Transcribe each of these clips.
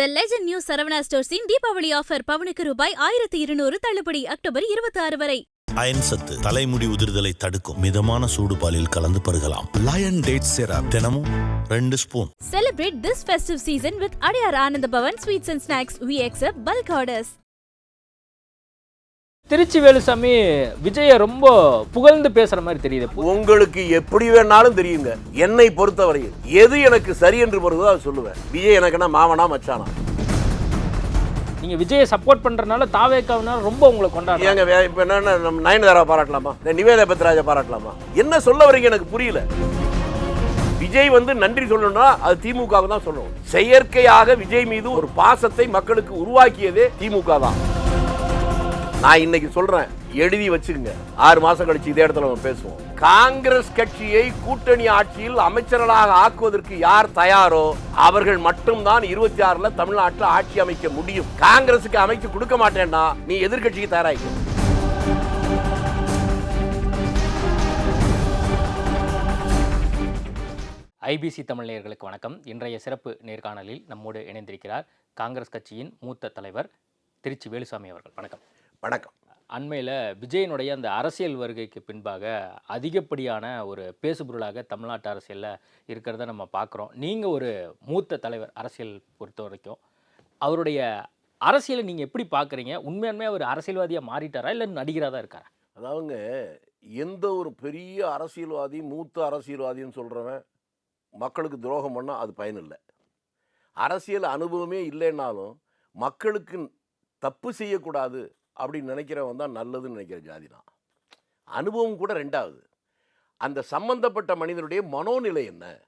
த legend new Saravana ஸ்டோர்ஸின் Deepavali offer பவனுக்கு ரூபாய் ஆயிரத்தி இருநூறு தள்ளுபடி அக்டோபர் இருபத்தி ஆறு வரை அயன் சத்து தலைமுடி உதிர்தலை தடுக்கும் மிதமான சூடு பாலில் கலந்து பருகலாம் லயன் டேட் சிரப் தினமும் ரெண்டு spoon Celebrate this festive season with Adiyar Anand Bhavan Sweets and Snacks. We accept bulk orders. Trichy Velusamy Vijaya ரொம்ப புகழ்ந்து பேசுற மாதிரி தெரியுது. உங்களுக்கு எப்படி வேணாலும் தெரியுங்க. என்னை பொறுத்தவரையில் எது எனக்கு சரி என்று வருதோ அதை சொல்லுவேன். விஜய் எனக்குன்னா மாமனா மச்சானா? நீங்க விஜயை சப்போர்ட் பண்றதுனால தாவேக்காவினால ரொம்ப உங்களை கொண்டாடுறாங்க. ஏங்க வே- இப்ப என்ன நம்ம நயன்தாரா பாராட்டலாமா? இந்த நிவேதா பத்ராஜா பாராட்டலாமா? என்ன சொல்ல வரீங்க எனக்கு புரியல. விஜய் வந்து நன்றி சொல்லணும்னா அது திமுக தான் சொல்லணும். செயற்கையாக விஜய் மீது ஒரு பாசத்தை மக்களுக்கு உருவாக்கியதே திமுக தான் நான் இன்னைக்கு சொல்றேன் எழுதி வச்சுக்கங்க. ஆறு மாசம் கழிச்சு இதே இடத்துல நம்ம பேசுவோம். காங்கிரஸ் கட்சியை கூட்டணி ஆட்சியில் அமைச்சர்களாக ஆக்குவதற்கு யார் தயாரோ அவர்கள் மட்டும்தான் இருபத்தி ஆறுல தமிழ்நாட்டில் ஆட்சி அமைக்க முடியும். காங்கிரசுக்கு அமைச்சு கொடுக்க மாட்டேன்னா நீ எதிர்க்கட்சிக்கு தயாராக ஐபிசி தமிழ்நேயர்களுக்கு வணக்கம். இன்றைய சிறப்பு நேர்காணலில் நம்மோடு இணைந்திருக்கிறார் காங்கிரஸ் கட்சியின் மூத்த தலைவர் திருச்சி வேலுசாமி அவர்கள். வணக்கம். வணக்கம். அண்மையில் விஜயனுடைய அந்த அரசியல் வருகைக்கு பின்பாக அதிகப்படியான ஒரு பேசுபொருளாக தமிழ்நாட்டு அரசியலில் இருக்கிறத நம்ம பார்க்குறோம் நீங்கள் ஒரு மூத்த தலைவர் அரசியல் பொறுத்த வரைக்கும் அவருடைய அரசியலை நீங்கள் எப்படி பார்க்குறீங்க உண்மையாலுமே அவர் அரசியல்வாதியாக மாறிட்டாரா? இல்லை நடிகராக தான் இருக்காரா? அதாவதுங்க எந்த ஒரு பெரிய அரசியல்வாதி மூத்த அரசியல்வாதின்னு சொல்கிறவன் மக்களுக்கு துரோகம் பண்ணால் அது பயனில்லை அரசியல் அனுபவமே இல்லைன்னாலும் மக்களுக்கு தப்பு செய்யக்கூடாது அப்படின்னு நினைக்கிறவன் தான் நல்லதுன்னு நினைக்கிற ஜாதி தான். அனுபவம் கூட ரெண்டாவது. அந்த சம்பந்தப்பட்ட மனிதனுடைய மனோநிலை என்ன?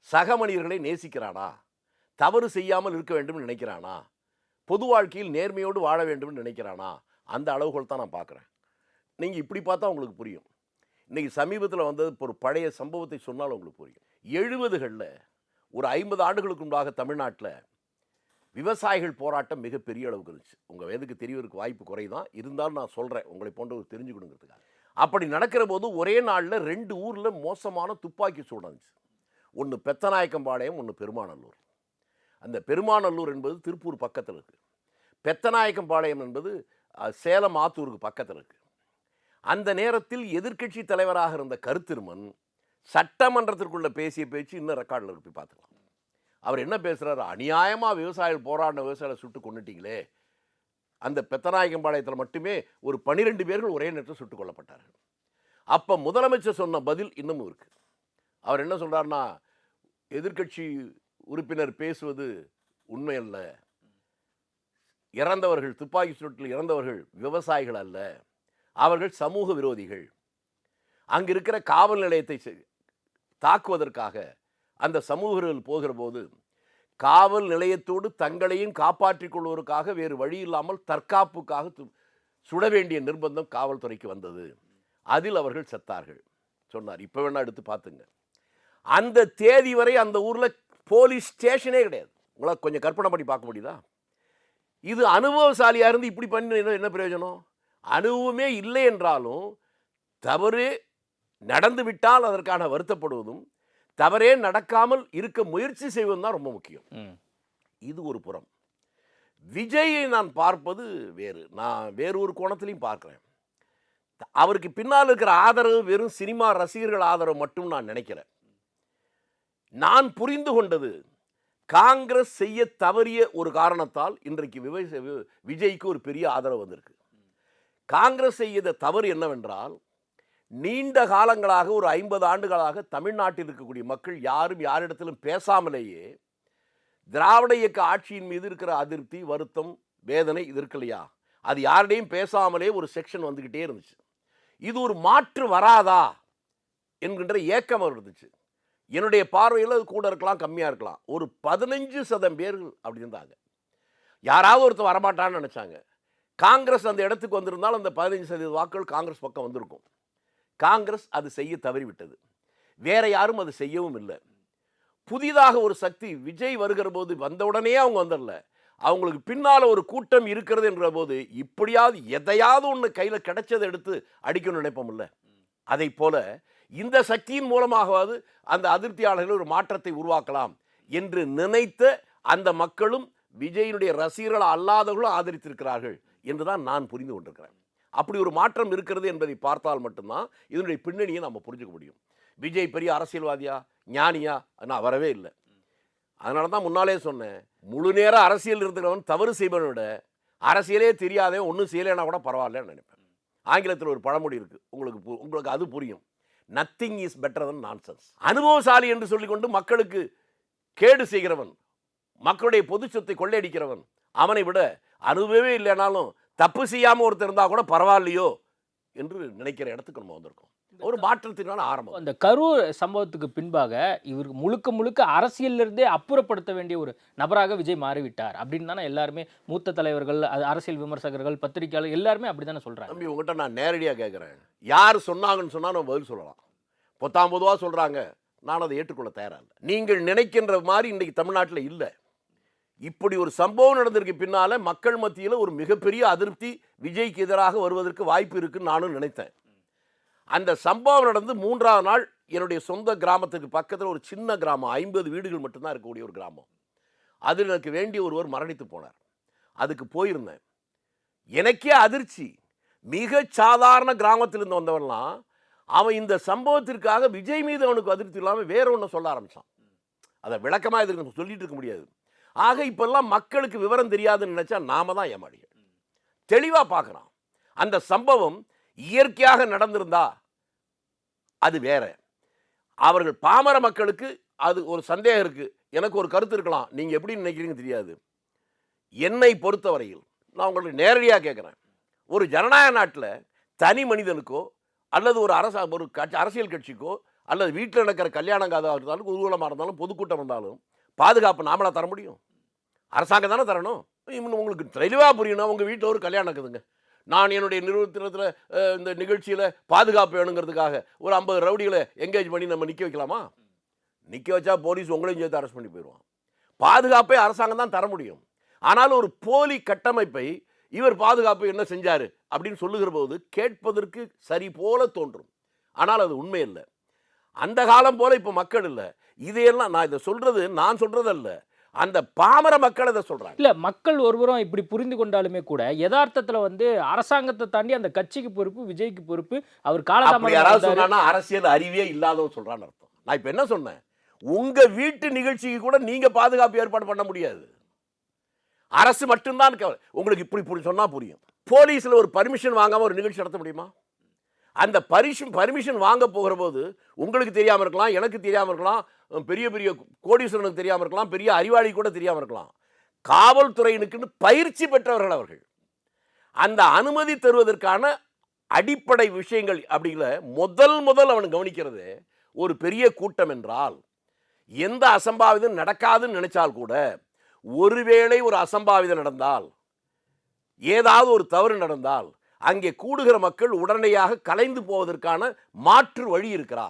சக மனிதர்களை நேசிக்கிறானா? தவறு செய்யாமல் இருக்க வேண்டும் நினைக்கிறானா? பொது வாழ்க்கையில் நேர்மையோடு வாழ வேண்டும் நினைக்கிறானா? அந்த அளவுகள் தான் நான் பார்க்குறேன். நீங்கள் இப்படி பார்த்தா உங்களுக்கு புரியும். இன்றைக்கி சமீபத்தில் வந்தது ஒரு பழைய சம்பவத்தை சொன்னால் உங்களுக்கு புரியும். எழுபதுகளில் ஒரு ஐம்பது ஆண்டுகளுக்கு முன்பாக தமிழ்நாட்டில் விவசாயிகள் போராட்டம் மிகப்பெரிய அளவுக்கு இருந்துச்சு. உங்கள் வேதுக்கு தெரியவருக்கு வாய்ப்பு குறைதான். இருந்தாலும் நான் சொல்கிறேன் உங்களை போன்றவர் தெரிஞ்சுக்கணுங்கிறதுக்காக. அப்படி நடக்கிற போது ஒரே நாளில் ரெண்டு ஊரில் மோசமான துப்பாக்கி சூடு இருந்துச்சு ஒன்று பெத்தநாயக்கம்பாளையம் ஒன்று பெருமாநல்லூர். அந்த பெருமாநல்லூர் என்பது திருப்பூர் பக்கத்தில் இருக்குது பெத்தநாயக்கம்பாளையம் என்பது சேலம் ஆத்தூருக்கு பக்கத்தில் இருக்குது அந்த நேரத்தில் எதிர்க்கட்சி தலைவராக இருந்த கருத்திருமன் சட்டமன்றத்திற்குள்ளே பேசிய பேச்சு இன்னும் ரெக்கார்டில் இருக்கு பார்த்துக்கலாம். அவர் என்ன பேசுகிறாரு அநியாயமாக விவசாயிகள் போராடின விவசாயிகளை சுட்டு கொண்டுட்டிங்களே அந்த பெத்தநாயகம்பாளையத்தில் மட்டுமே ஒரு பனிரெண்டு பேர்கள் ஒரே நேரத்தில் சுட்டுக் கொல்லப்பட்டார்கள். அப்போ முதலமைச்சர் சொன்ன பதில் இன்னமும் இருக்குது அவர் என்ன சொல்கிறாருன்னா எதிர்க்கட்சி உறுப்பினர் பேசுவது உண்மை அல்ல இறந்தவர்கள் துப்பாக்கி சூட்டில் இறந்தவர்கள் விவசாயிகள் அல்ல. அவர்கள் சமூக விரோதிகள். அங்கு இருக்கிற காவல் நிலையத்தை செ- தாக்குவதற்காக அந்த சமூகர்கள் போகிற போது காவல் நிலையத்தோடு தங்களையும் காப்பாற்றிக் கொள்வதற்காக வேறு வழி இல்லாமல் தற்காப்புக்காக சுட வேண்டிய நிர்பந்தம் காவல்துறைக்கு வந்தது. அதில் அவர்கள் செத்தார்கள். சொன்னார். இப்போ வேணா எடுத்து பார்த்துங்க. அந்த தேதி வரை அந்த ஊரில் போலீஸ் ஸ்டேஷனே கிடையாது. உங்களால் கொஞ்சம் கற்பனை பண்ணி பார்க்க முடியுதா? இது அனுபவசாலியாக இருந்து இப்படி பண்ணி என்ன என்ன பிரயோஜனம்? அனுபவமே இல்லை என்றாலும் தவறு நடந்து விட்டால் அதற்கான வருத்தப்படுவதும் தவறே நடக்காமல் இருக்க முயற்சி செய்வதும் தான் ரொம்ப முக்கியம். இது ஒரு புறம். விஜயை நான் பார்ப்பது வேறு. நான் வேறு ஒரு கோணத்திலையும் பார்க்குறேன். அவருக்கு பின்னால் இருக்கிற ஆதரவு வெறும் சினிமா ரசிகர்கள் ஆதரவு மட்டும் நான் நினைக்கிறேன். நான் புரிந்து கொண்டது காங்கிரஸ் செய்ய தவறிய ஒரு காரணத்தால் இன்றைக்கு விஜய்க்கு ஒரு பெரிய ஆதரவு வந்திருக்கு. காங்கிரஸ் செய்த தவறு என்னவென்றால் நீண்ட காலங்களாக ஒரு ஐம்பது ஆண்டுகளாக தமிழ்நாட்டில் இருக்கக்கூடிய மக்கள் யாரும் யாரிடத்திலும் பேசாமலேயே திராவிட இயக்க ஆட்சியின் மீது இருக்கிற அதிருப்தி வருத்தம் வேதனை இது இருக்கு இல்லையா? அது யாரிடையும் பேசாமலே ஒரு செக்ஷன் வந்துக்கிட்டே இருந்துச்சு. இது ஒரு மாற்று வராதா என்கின்ற ஏக்கம் இருந்துச்சு என்னுடைய பார்வையில் அது கூட இருக்கலாம் கம்மியாக இருக்கலாம். ஒரு பதினஞ்சு சதம் பேர்கள் அப்படி இருந்தாங்க. யாராவது ஒருத்தர் வரமாட்டான்னு நினச்சாங்க. காங்கிரஸ் அந்த இடத்துக்கு வந்திருந்தால் அந்த பதினஞ்சு சதவீத வாக்குகள் காங்கிரஸ் பக்கம் வந்திருக்கும். காங்கிரஸ் அது செய்ய தவறிவிட்டது. வேற யாரும் அது செய்யவும் இல்லை. புதிதாக ஒரு சக்தி விஜய் வருகிற போது வந்தவுடனே அவங்க வந்துடல. அவங்களுக்கு பின்னால் ஒரு கூட்டம் இருக்கிறது என்ற போது இப்படியாவது எதையாவது ஒன்று கையில் கிடைச்சதை எடுத்து அடிக்கணும்னு நினைப்போம்ல அதை போல இந்த சக்தியின் மூலமாகவாவது அந்த அதிருப்தியாளர்கள் ஒரு மாற்றத்தை உருவாக்கலாம் என்று நினைத்த அந்த மக்களும் விஜயினுடைய ரசிகர்கள் அல்லாதவர்களும் ஆதரித்திருக்கிறார்கள் என்றுதான் நான் புரிந்து கொண்டிருக்கிறேன். அப்படி ஒரு மாற்றம் இருக்கிறது என்பதை பார்த்தால் மட்டும்தான் இதனுடைய பின்னணியை நம்ம புரிஞ்சுக்க முடியும். விஜய் பெரிய அரசியல்வாதியா? ஞானியா? நான் வரவே இல்லை. அதனால தான் முன்னாலே சொன்னேன் முழு நேரம் அரசியல் இருக்கிறவன் தவறு செய்வனை விட அரசியலே தெரியாதவன் ஒன்றும் செய்யலைன்னா கூட பரவாயில்லன்னு நினைப்பேன். ஆங்கிலத்தில் ஒரு பழமொழி இருக்குது உங்களுக்கு பு- உங்களுக்கு அது புரியும். Nothing is better than nonsense அனுபவசாலி என்று சொல்லிக்கொண்டு மக்களுக்கு கேடு செய்கிறவன் மக்களுடைய பொது சொத்தை கொள்ளையடிக்கிறவன் அவனை விட அனுபவமே இல்லைனாலும் தப்பு செய்யாமல் ஒருத்தர் இருந்தால் கூட பரவாயில்லையோ என்று நினைக்கிற இடத்துக்கு நம்ம வந்திருக்கோம். ஒரு மாற்றத்தினான ஆரம்பம். அந்த கரூர் சம்பவத்துக்கு பின்பாக இவருக்கு முழுக்க முழுக்க அரசியல்ல இருந்தே அப்புறப்படுத்த வேண்டிய ஒரு நபராக விஜய் மாறிவிட்டார் அப்படின்னு தானே எல்லாருமே மூத்த தலைவர்கள் அது அரசியல் விமர்சகர்கள் பத்திரிகையாளர் எல்லாருமே அப்படி தானே சொல்றாங்க. தம்பி உங்ககிட்ட நான் நேரடியாக கேட்குறேன் யார் சொன்னாங்கன்னு சொன்னால் நம்ம பதில் சொல்லலாம். பொத்தாம் பொதுவாக சொல்கிறாங்க நான் அதை ஏற்றுக்கொள்ள தயாராக இல்லை. நீங்கள் நினைக்கின்ற மாதிரி இன்றைக்கி தமிழ்நாட்டில் இல்லை. இப்படி ஒரு சம்பவம் நடந்திருக்கு பின்னால் மக்கள் மத்தியில் ஒரு மிகப்பெரிய அதிருப்தி விஜய்க்கு எதிராக வருவதற்கு வாய்ப்பு இருக்குன்னு நானும் நினைத்தேன். அந்த சம்பவம் நடந்து மூன்றாவது நாள் என்னுடைய சொந்த கிராமத்துக்கு பக்கத்தில் ஒரு சின்ன கிராமம் ஐம்பது வீடுகள் மட்டும்தான் இருக்கக்கூடிய ஒரு கிராமம். அதில் எனக்கு வேண்டிய ஒருவர் மரணித்து போனார். அதுக்கு போயிருந்தேன். எனக்கே அதிர்ச்சி. மிக சாதாரண கிராமத்திலிருந்து வந்தவன்லாம் அவன் இந்த சம்பவத்திற்காக விஜய் மீது அவனுக்கு அதிருப்தி இல்லாமல் வேற ஒன்று சொல்ல ஆரம்பித்தான் அதை விளக்கமாக இதுக்கு நம்ம சொல்லிட்டு இருக்க முடியாது. ஆக இப்பெல்லாம் மக்களுக்கு விவரம் தெரியாதுன்னு நினச்சா நாம தான் ஏமாளிகள் தெளிவாக பார்க்குறான் அந்த சம்பவம் இயற்கையாக நடந்திருந்தா அது வேற. அவர்கள் பாமர மக்களுக்கு அது ஒரு சந்தேகம் இருக்கு. எனக்கு ஒரு கருத்து இருக்கலாம். நீங்கள் எப்படி நினைக்கிறீங்க தெரியாது. என்னை பொறுத்தவரையில் நான் உங்களுக்கு நேரடியாக கேட்குறேன் ஒரு ஜனநாயக நாட்டில் தனி மனிதனுக்கோ அல்லது ஒரு அரச ஒரு கட்சி அரசியல் கட்சிக்கோ அல்லது வீட்டில் நடக்கிற கல்யாணம் காதாக இருந்தாலும் ஊர்வலமாக இருந்தாலும் பொதுக்கூட்டம் இருந்தாலும் பாதுகாப்பு நாமளாக தர முடியும். அரசாங்கம் தானே தரணும். இன்னும் உங்களுக்கு தெளிவாக புரியணும். உங்கள் வீட்டில் ஒரு கல்யாணம் இருக்குதுங்க நான் என்னுடைய நிறுவனத்தில் இந்த நிகழ்ச்சியில் பாதுகாப்பு வேணுங்கிறதுக்காக ஒரு ஐம்பது ரவுடிகளை எங்கேஜ் பண்ணி நம்ம நிற்க வைக்கலாமா? நிற்க வச்சா போலீஸ் உங்களையும் சேர்த்து அரெஸ்ட் பண்ணி போயிடுவான். பாதுகாப்பை அரசாங்கம் தான் தர முடியும். ஆனால் ஒரு போலி கட்டமைப்பை இவர் பாதுகாப்பு என்ன செஞ்சார் அப்படின்னு சொல்லுகிற போது கேட்பதற்கு சரி போல தோன்றும். ஆனால் அது உண்மை இல்லை அந்த காலம் போல இப்போ மக்கள் இல்லை. இதையெல்லாம் நான் இதை சொல்றது நான் சொல்றதல்ல. அந்த பாமர மக்கள் இதை சொல்றாங்க. இல்ல மக்கள் ஒருவரும் இப்படி புரிந்து கொண்டாலுமே கூட யதார்த்தத்துல வந்து அரசாங்கத்தை தாண்டி அந்த கட்சிக்கு பொறுப்பு விஜய்க்கு பொறுப்பு அவர் காலதாமதம் யாராவது வந்தாரு. சொன்னா அரசியல் அறிவே இல்லாதவன் சொல்றான்னு அர்த்தம். நான் இப்ப என்ன சொன்னேன்? உங்க வீட்டு நிகழ்ச்சிக்கு கூட நீங்க பாதுகாப்பு ஏற்பாடு பண்ண முடியாது. அரசு மட்டும்தான். உங்களுக்கு இப்படி இப்படி சொன்னா புரியும். போலீஸ்ல ஒரு பர்மிஷன் வாங்காம ஒரு நிகழ்ச்சி நடத்த முடியுமா? அந்த பரிஷன் பர்மிஷன் வாங்க போகிற போது உங்களுக்கு தெரியாமல் இருக்கலாம் எனக்கு தெரியாமல் இருக்கலாம் பெரிய பெரிய கோடீஸ்வரனுக்கு தெரியாமல் இருக்கலாம் பெரிய அறிவாளி கூட தெரியாமல் இருக்கலாம். காவல்துறையினுக்குன்னு பயிற்சி பெற்றவர்கள் அவர்கள். அந்த அனுமதி தருவதற்கான அடிப்படை விஷயங்கள் அப்படிங்கிற முதல் முதல் அவன் கவனிக்கிறது ஒரு பெரிய கூட்டம் என்றால் எந்த அசம்பாவிதம் நடக்காதுன்னு நினைச்சால் கூட ஒருவேளை ஒரு அசம்பாவிதம் நடந்தால் ஏதாவது ஒரு தவறு நடந்தால் அங்கே கூடுகிற மக்கள் உடனடியாக கலைந்து போவதற்கான மாற்று வழி இருக்கிறா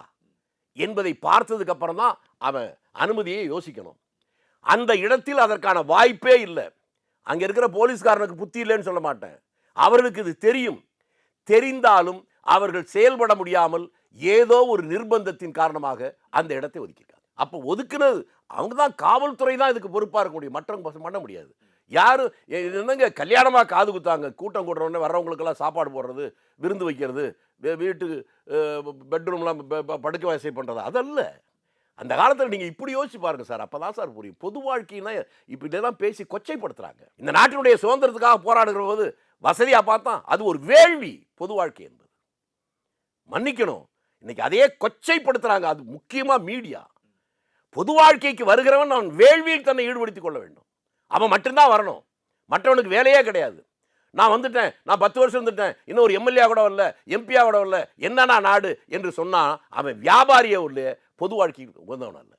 என்பதை பார்த்ததுக்கு அப்புறம் தான் அவன் அனுமதியை யோசிக்கணும். அந்த இடத்தில் அதற்கான வாய்ப்பே இல்லை. அங்கே இருக்கிற போலீஸ்காரனுக்கு புத்தி இல்லைன்னு சொல்ல மாட்டேன். அவர்களுக்கு இது தெரியும். தெரிந்தாலும் அவர்கள் செயல்பட முடியாமல் ஏதோ ஒரு நிர்பந்தத்தின் காரணமாக அந்த இடத்தை ஒதுக்கியிருக்காங்க. அப்போ ஒதுக்குனது அவங்க தான் காவல்துறை தான் இதுக்கு பொறுப்பாக இருக்க முடியும் மற்றவங்க பண்ண முடியாது. யார்? இது என்னங்க? கல்யாணமாக காது குத்தாங்க கூட்டம் கூட்டுறவுடனே வர்றவங்களுக்கெல்லாம் சாப்பாடு போடுறது விருந்து வைக்கிறது வீ- வீட்டுக்கு பெட்ரூம்லாம் படுக்க வசதி பண்ணுறது அதல்ல. அந்த காலத்தில் நீங்கள் இப்படி யோசிச்சு பாருங்கள் சார். அப்போ தான் சார் புரியும். பொது வாழ்க்கைன்னா இப்படி தான் பேசி கொச்சைப்படுத்துகிறாங்க இந்த நாட்டினுடைய சுதந்திரத்துக்காக போராடுகிற போது வசதியாக பார்த்தா அது ஒரு வேள்வி பொது வாழ்க்கை என்பது. மன்னிக்கணும். இன்னைக்கு அதையே கொச்சைப்படுத்துகிறாங்க அது முக்கியமாக மீடியா. பொது வாழ்க்கைக்கு வருகிறவன் அவன் வேள்வியில் தன்னை ஈடுபடுத்திக் கொள்ள வேண்டும். அவன் மட்டும்தான் வரணும். மற்றவனுக்கு வேலையே கிடையாது. நான் வந்துட்டேன் நான் பத்து வருஷம் வந்துட்டேன் இன்னும் ஒரு எம்எல்ஏ கூட வரல எம்பியா கூட வரல என்னன்னா நாடு என்று சொன்னால் அவன் வியாபாரியே உள்ள பொது வாழ்க்கைக்கு உகந்தவன் அல்ல.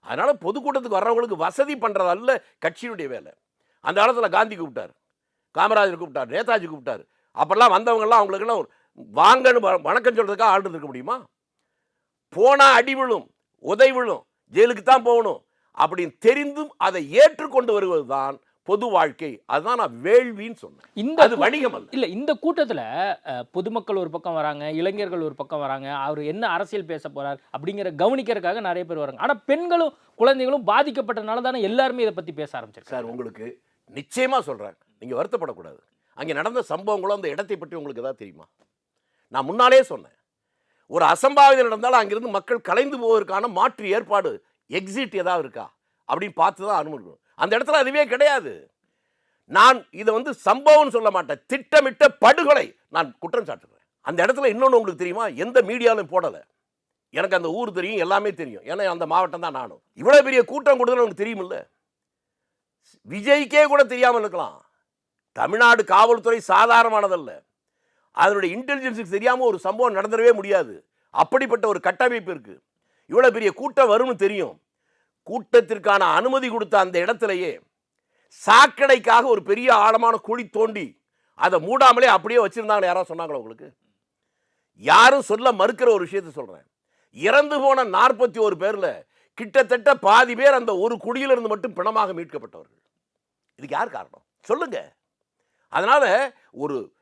அதனால் பொதுக்கூட்டத்துக்கு வர்றவங்களுக்கு வசதி பண்ணுறதல்ல கட்சியினுடைய வேலை. அந்த காலத்தில் காந்தி கூப்பிட்டார். காமராஜர் கூப்பிட்டார் நேதாஜி கூப்பிட்டார். அப்போல்லாம் வந்தவங்கெல்லாம் அவங்களுக்கெல்லாம் வாங்கன்னு வ- வணக்கம் சொல்கிறதுக்காக ஆள் இருக்க முடியுமா? போனால் அடி விழும் உதை விழும் ஜெயிலுக்கு தான் போகணும் அப்படின்னு தெரிந்தும் அதை ஏற்றுக்கொண்டு வருவது தான் பொது வாழ்க்கை. அதுதான் நான் வேள்வின்னு சொன்னேன். இந்த அது வணிகம் அல்ல. இல்ல இந்த கூட்டத்துல பொதுமக்கள் ஒரு பக்கம் வராங்க இளைஞர்கள் ஒரு பக்கம் வராங்க அவர் என்ன அரசியல் பேச போறார் அப்படிங்கிற கவனிக்கிறதுக்காக நிறைய பேர் வராங்க. ஆனா பெண்களும் குழந்தைகளும் பாதிக்கப்பட்டனால தானே எல்லாருமே இதை பத்தி பேச ஆரம்பிச்சிருக்காங்க. சார் உங்களுக்கு நிச்சயமா சொல்றேன். நீங்க வருத்தப்படக்கூடாது. அங்கே நடந்த சம்பவங்களும் அந்த இடத்தை பற்றி உங்களுக்கு ஏதாவது தெரியுமா? நான் முன்னாலே சொன்னேன். ஒரு அசம்பாவிதம் நடந்தாலும் அங்கிருந்து மக்கள் கலைந்து போவதற்கான மாற்று ஏற்பாடு எக்ஸிட் ஏதாவது இருக்கா? அப்படின்னு பார்த்து தான் அனுமதிக்கணும் அந்த இடத்துல அதுவே கிடையாது. நான் இதை வந்து சம்பவம்னு சொல்ல மாட்டேன். திட்டமிட்ட படுகொலை நான் குற்றம் சாட்டுறேன். அந்த இடத்துல இன்னொன்று உங்களுக்கு தெரியுமா? எந்த மீடியாலும் போடலை. எனக்கு அந்த ஊர் தெரியும் எல்லாமே தெரியும். ஏன்னா அந்த மாவட்டம் தான் நானும். இவ்வளோ பெரிய கூட்டம் கொடுத்தது உங்களுக்கு தெரியுமில்ல? விஜய்க்கே கூட தெரியாமல் இருக்கலாம். தமிழ்நாடு காவல்துறை சாதாரணமானதல்ல. அதனுடைய இன்டெலிஜென்ஸுக்கு தெரியாமல் ஒரு சம்பவம் நடந்துடவே முடியாது. அப்படிப்பட்ட ஒரு கட்டமைப்பு இருக்குது இவ்வளோ பெரிய கூட்டம் வரும்னு தெரியும். கூட்டத்திற்கான அனுமதி கொடுத்த அந்த இடத்துலையே சாக்கடைக்காக ஒரு பெரிய ஆழமான குழி தோண்டி அதை மூடாமலே அப்படியே வச்சுருந்தாங்க யாராவது சொன்னாங்களா உங்களுக்கு? யாரும் சொல்ல மறுக்கிற ஒரு விஷயத்தை சொல்கிறேன் இறந்து போன நாற்பத்தி ஒரு பேரில் கிட்டத்தட்ட பாதி பேர் அந்த ஒரு குடியிலிருந்து மட்டும் பிணமாக மீட்கப்பட்டவர்கள். இதுக்கு யார் காரணம்? சொல்லுங்க. அதனால் ஒரு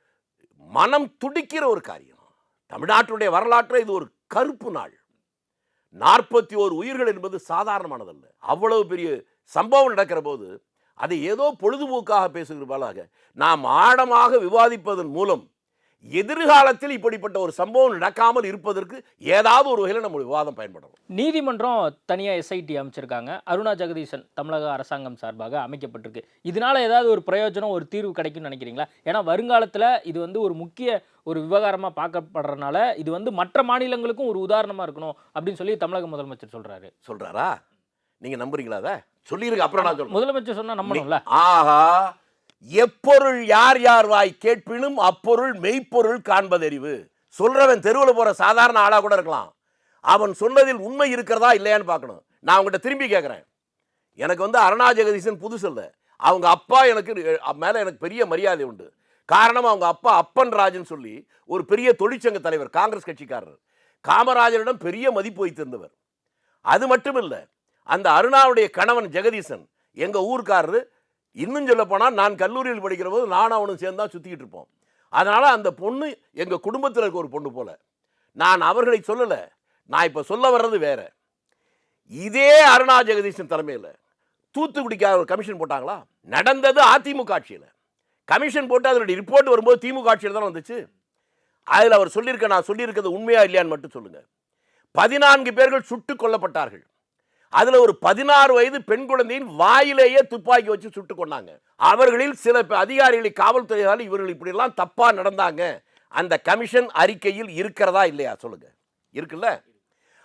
மனம் துடிக்கிற ஒரு காரியம். தமிழ்நாட்டுடைய வரலாற்றில் இது ஒரு கருப்பு நாள். நாற்பத்தி ஓரு உயிர்கள் என்பது சாதாரணமானதல்ல. அவ்வளவு பெரிய சம்பவம் நடக்கிற போது அதை ஏதோ பொழுதுபோக்காக பேசுகிற பாலாக நாம் ஆழமாக விவாதிப்பதன் மூலம் எதிர்காலத்தில் இப்படிப்பட்ட ஒரு சம்பவம் நடக்காமல் இருப்பதற்கு ஏதாவது ஒரு வகையில் நம்ம விவாதம் பயன்படணும். நீதிமன்றம் தனியா எஸ்ஐடி அமைச்சிருக்காங்க. அருணா ஜெகதீசன் தமிழக அரசாங்கம் சார்பாக அமைக்கப்பட்டிருக்கு. இதனால ஏதாவது ஒரு பிரயோஜனம் ஒரு தீர்வு கிடைக்கும்னு நினைக்கிறீங்களா? ஏன்னா வருங்காலத்துல இது வந்து ஒரு முக்கிய ஒரு விவகாரமா பார்க்கப்படுறதுனால இது வந்து மற்ற மாநிலங்களுக்கும் ஒரு உதாரணமா இருக்கணும் அப்படின்னு சொல்லி தமிழக முதலமைச்சர் சொல்றாரு. சொல்றாரா? நீங்க நம்புறீங்களா அதை? சொல்லிருங்க அப்புறம் நான் முதலமைச்சர் சொன்னா நம்பணும்ல. ஆஹா எப்பொருள் யார் யார் வாய் கேட்பினும் அப்பொருள் மெய்ப்பொருள் காண்பதறிவு. சொல்றவன் தெருவில் போற சாதாரண ஆளாக கூட இருக்கலாம். அவன் சொன்னதில் உண்மை இருக்கிறதா இல்லையான்னு பார்க்கணும். நான் அவங்ககிட்ட திரும்பி கேட்குறேன் எனக்கு வந்து அருணா ஜெகதீசன் புதுசு இல்லை அவங்க அப்பா எனக்கு மேலே எனக்கு பெரிய மரியாதை உண்டு. காரணம் அவங்க அப்பா அப்பன் ராஜன் சொல்லி ஒரு பெரிய தொழிற்சங்க தலைவர் காங்கிரஸ் கட்சிக்காரர். காமராஜரிடம் பெரிய மதிப்பு வைத்திருந்தவர். அது மட்டும் இல்லை அந்த அருணாவுடைய கணவன் ஜெகதீசன் எங்கள் ஊர்க்காரரு இன்னும் சொல்லப்போனால் நான் கல்லூரியில் படிக்கிற போது நான் அவனும் சேர்ந்து தான் சுற்றிக்கிட்டு இருப்போம். அதனால் அந்த பொண்ணு எங்கள் குடும்பத்தில் இருக்க ஒரு பொண்ணு போல. நான் அவர்களை சொல்லலை. நான் இப்போ சொல்ல வர்றது வேறு. இதே அருணா ஜெகதீஷன் தலைமையில் தூத்துக்குடிக்காக ஒரு கமிஷன் போட்டாங்களா? நடந்தது அதிமுக ஆட்சியில். கமிஷன் போட்டு அதனுடைய ரிப்போர்ட் வரும்போது திமுக ஆட்சியில் தான் வந்துச்சு? அதில் அவர் சொல்லியிருக்க நான் சொல்லியிருக்கிறது உண்மையா இல்லையான்னு மட்டும் சொல்லுங்கள் பதினான்கு பேர்கள் சுட்டுக் கொல்லப்பட்டார்கள். அதில் ஒரு பதினாறு வயது பெண் குழந்தையின் வாயிலேயே துப்பாக்கி வச்சு சுட்டு கொண்டாங்க அவர்களில் சில அதிகாரிகளை காவல்துறையால் இவர்கள் இப்படிலாம் தப்பாக நடந்தாங்க. அந்த கமிஷன் அறிக்கையில் இருக்கிறதா இல்லையா சொல்லுங்க. இருக்குல்ல?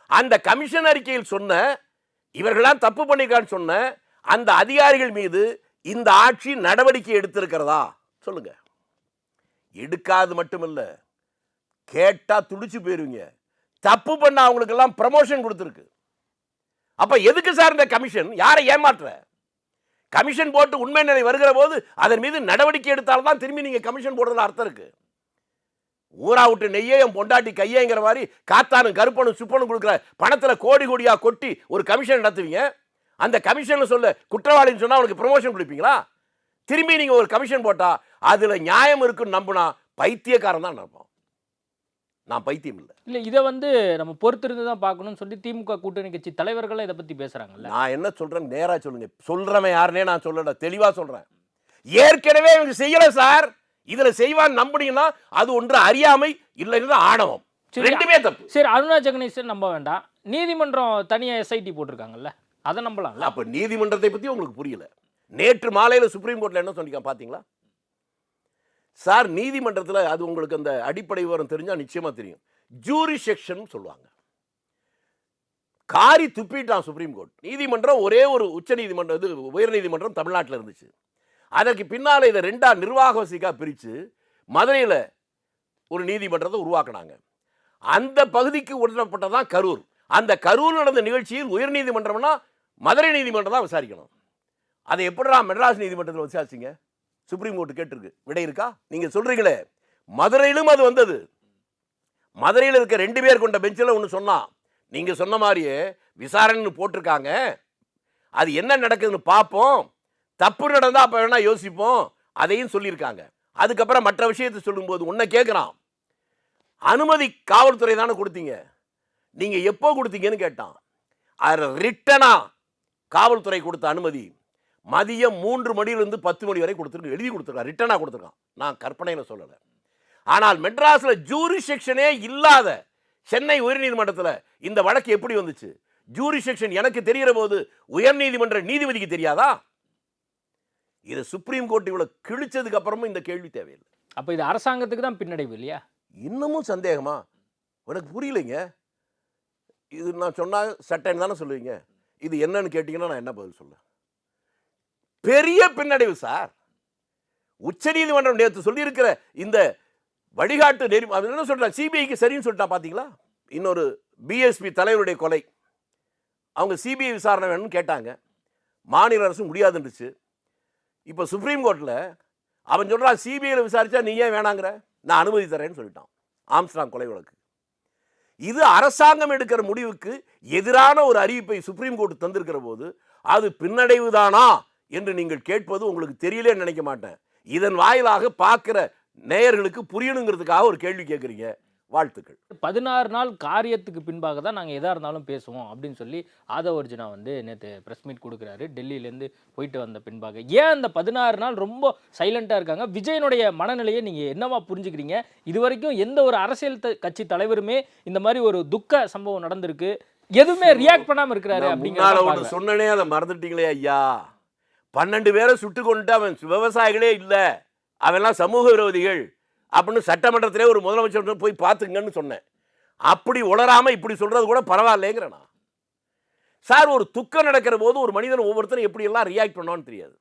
அந்த கமிஷன் அறிக்கையில் சொன்ன இவர்களாம் தப்பு பண்ணிருக்கான்னு சொன்ன அந்த அதிகாரிகள் மீது இந்த ஆட்சி நடவடிக்கை எடுத்திருக்கிறதா சொல்லுங்க. எடுக்காது மட்டுமல்ல கேட்டால் துடிச்சு போயிருவீங்க. தப்பு பண்ண அவங்களுக்கெல்லாம் ப்ரமோஷன் கொடுத்துருக்கு. அப்ப எதுக்கு சார் இந்த கமிஷன்? யாரை ஏமாற்ற கமிஷன் போட்டு உண்மை நிலை வருகிற போது அதன் மீது நடவடிக்கை எடுத்தால்தான் திரும்பி நீங்க கமிஷன் போடுறதுல அர்த்தம் இருக்கு. ஊரா விட்டு நெய்யே என் பொண்டாட்டி கையேங்கிற மாதிரி காத்தானும் கருப்பனும் சுப்பனும் கொடுக்குற பணத்தில் கோடி கோடியாக கொட்டி ஒரு கமிஷன் நடத்துவீங்க? அந்த கமிஷன் சொல்ல குற்றவாளின்னு சொன்னால் அவனுக்கு ப்ரொமோஷன் கொடுப்பீங்களா? திரும்பி நீங்கள் ஒரு கமிஷன் போட்டால் அதில் நியாயம் இருக்குன்னு நம்புனா பைத்தியக்காரன் தான் நடப்போம் நான் பைத்தியம் இல்லை. இல்ல இதை வந்து நம்ம பொறுத்திருந்து தான் பார்க்கணும்னு சொல்லி திமுக கூட்டணி கட்சி தலைவர்கள் இதை பத்தி பேசுறாங்கல்ல. நான் என்ன சொல்றேன் நேரா சொல்லுங்க. சொல்றவன் யாருனே நான் சொல்லல தெளிவா சொல்றேன். ஏற்கனவே இவங்க செய்யல சார். இதுல செய்வான் நம்புனீங்கன்னா அது ஒன்று அறியாமை இல்லைன்னா ஆணவம். ரெண்டுமே தப்பு. சரி அருணா ஜெகதீசன் நம்ப வேண்டாம். நீதிமன்றம் தனியா எஸ்ஐடி போட்டிருக்காங்கல்ல அதை நம்பலாம்ல? அப்ப நீதிமன்றத்தை பத்தி உங்களுக்கு புரியல. நேற்று மாலையில சுப்ரீம் கோர்ட்ல என்ன சொன்னீங்க பாத்தீங்களா? சார் நீதிமன்றத்தில் அது உங்களுக்கு அந்த அடிப்படை விவரம் தெரிஞ்சால் நிச்சயமாக தெரியும். ஜூரி செக்ஷன் சொல்லுவாங்க. காரி துப்பிட்டான் சுப்ரீம் கோர்ட் நீதிமன்றம் ஒரே ஒரு உச்ச நீதிமன்றம் இது உயர்நீதிமன்றம் தமிழ்நாட்டில் இருந்துச்சு. அதற்கு பின்னால் இதை ரெண்டாக நிர்வாக வசிக்காக பிரித்து மதுரையில் ஒரு நீதிமன்றத்தை உருவாக்குனாங்க. அந்த பகுதிக்கு உடனப்பட்டதான் கரூர். அந்த கரூர் நடந்த நிகழ்ச்சியில் உயர்நீதிமன்றம்னா மதுரை நீதிமன்றம் தான் விசாரிக்கணும். அதை எப்படிடா மெட்ராஸ் நீதிமன்றத்தில் விசாரிச்சிங்க? சுப்ரீம் கோர்ட் கேட்டிருக்கு. விடை இருக்கா? நீங்க சொல்றீங்களே. மதுரையிலும் அது வந்தது. மதுரையில் இருக்க ரெண்டு பேர் கொண்ட பெஞ்சில் ஒன்று சொன்னான் நீங்கள் சொன்ன மாதிரியே விசாரணைன்னு போட்டிருக்காங்க. அது என்ன நடக்குதுன்னு பார்ப்போம் தப்பு நடந்தால் அப்போ வேணால் யோசிப்போம். அதையும் சொல்லியிருக்காங்க. அதுக்கப்புறம் மற்ற விஷயத்தை சொல்லும்போது உன்னை கேட்குறான் அனுமதி காவல்துறை தானே கொடுத்தீங்க. நீங்கள் எப்போ கொடுத்தீங்கன்னு கேட்டான். அதில் ரிட்டனாக காவல்துறை கொடுத்த அனுமதி. மதியம் மூன்று மணியிலிருந்து பத்து மணி வரை கொடுத்துருக்கு எழுதி கொடுத்துருக்கான் ரிட்டனா கொடுத்துருக்கான். நான் கற்பனையில் சொல்லலை. ஆனால் மெட்ராஸில் ஜூரி செக்ஷனே இல்லாத சென்னை உயர்நீதிமன்றத்தில் இந்த வழக்கு எப்படி வந்துச்சு? ஜூரி செக்ஷன் எனக்கு தெரிகிற போது உயர்நீதிமன்ற நீதிபதிக்கு தெரியாதா? இது சுப்ரீம் கோர்ட் இவ்வளவு கிழிச்சதுக்கு அப்புறமும் இந்த கேள்வி தேவையில்லை. அப்போ இது அரசாங்கத்துக்கு தான் பின்னடைவு இல்லையா? இன்னமும் சந்தேகமா? உனக்கு புரியலைங்க? இது நான் சொன்னா சட்டைன்னு தானே சொல்லுவீங்க. இது என்னன்னு கேட்டீங்கன்னா நான் என்ன பதில் சொல்ல பெரிய பின்னடைவு சார். உச்சநீதிமன்றம் நேற்று சொல்லியிருக்கிற இந்த வழிகாட்டு நெறி என்ன சொல்கிறான் சிபிஐக்கு சரின்னு சொல்லிட்டான் பார்த்தீங்களா இன்னொரு பிஎஸ்பி தலைவருடைய கொலை. அவங்க சிபிஐ விசாரணை வேணும்னு கேட்டாங்க. மாநில அரசு முடியாதுன்றுச்சு. இப்போ சுப்ரீம் கோர்ட்டில் அவன் சொல்கிறான் சிபிஐயில் விசாரித்தா நீ ஏன் வேணாங்கிற? நான் அனுமதி தரேன்னு சொல்லிட்டான். ஆம்ஸ்டாங் கொலை வழக்கு. இது அரசாங்கம் எடுக்கிற முடிவுக்கு எதிரான ஒரு அறிவிப்பை சுப்ரீம் கோர்ட் தந்திருக்கிற போது அது பின்னடைவுதானா? என்று நீங்கள் கேட்பது உங்களுக்கு தெரியலேன்னு நினைக்க மாட்டேன். இதன் வாயிலாக பார்க்கிற நேயர்களுக்கு புரியணுங்கிறதுக்காக ஒரு கேள்வி கேட்குறீங்க. வாழ்த்துக்கள். பதினாறு நாள் காரியத்துக்கு பின்பாக தான் நாங்கள் எதாக இருந்தாலும் பேசுவோம் அப்படின்னு சொல்லி ஆதவ அர்ஜுனா வந்து நேற்று ப்ரெஸ் மீட் கொடுக்குறாரு. டெல்லியிலேருந்து போயிட்டு வந்த பின்பாக. ஏன் அந்த பதினாறு நாள் ரொம்ப சைலண்ட்டாக இருக்காங்க? விஜயனுடைய மனநிலையை நீங்கள் என்னவா புரிஞ்சுக்கிறீங்க? இது வரைக்கும் எந்த ஒரு அரசியல் கட்சி தலைவருமே இந்த மாதிரி ஒரு துக்க சம்பவம் நடந்திருக்கு. எதுவுமே ரியாக்ட் பண்ணாமல் இருக்கிறாரு அப்படிங்கிற சொன்னனே அதை மறந்துட்டீங்களே ஐயா. பன்னெண்டு பேரை சுட்டு கொண்டு அவன் விவசாயிகளே இல்லை. அவெல்லாம் சமூக விரோதிகள். அப்படின்னு சட்டமன்றத்திலே ஒரு முதலமைச்சர் போய் பார்த்துங்கன்னு சொன்னேன். அப்படி உளராமல் இப்படி சொல்கிறது கூட பரவாயில்லைங்கிறேன்? நான் சார் ஒரு துக்கம் நடக்கிற போது ஒரு மனிதன் ஒவ்வொருத்தரும் எப்படி எல்லாம் ரியாக்ட் பண்ணான்னு தெரியாது.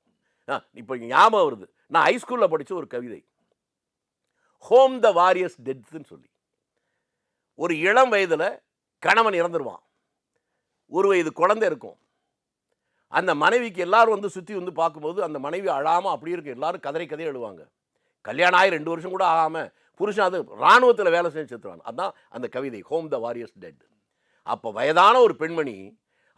ஆ, இப்போ ஞாபகம் வருது. நான் ஹைஸ்கூலில் படித்த ஒரு கவிதை. ஹோம் த வாரியர்ஸ் டெத்னு சொல்லி. ஒரு இளம் வயதில் கணவன் இறந்துருவான். ஒரு வயது குழந்தை இருக்கும். அந்த மனைவிக்கு எல்லாரும் வந்து சுற்றி வந்து பார்க்கும்போது அந்த மனைவி அழாமல் அப்படி இருக்கு. எல்லாரும் கதறை கதையை எழுவாங்க கல்யாணம் ஆகி ரெண்டு வருஷம் கூட ஆகாமல் புருஷன் அது இராணுவத்தில் வேலை செஞ்சு செத்துவான் அதான் அந்த கவிதை ஹோம் த வாரியர்ஸ் டெட் அப்போ வயதான ஒரு பெண்மணி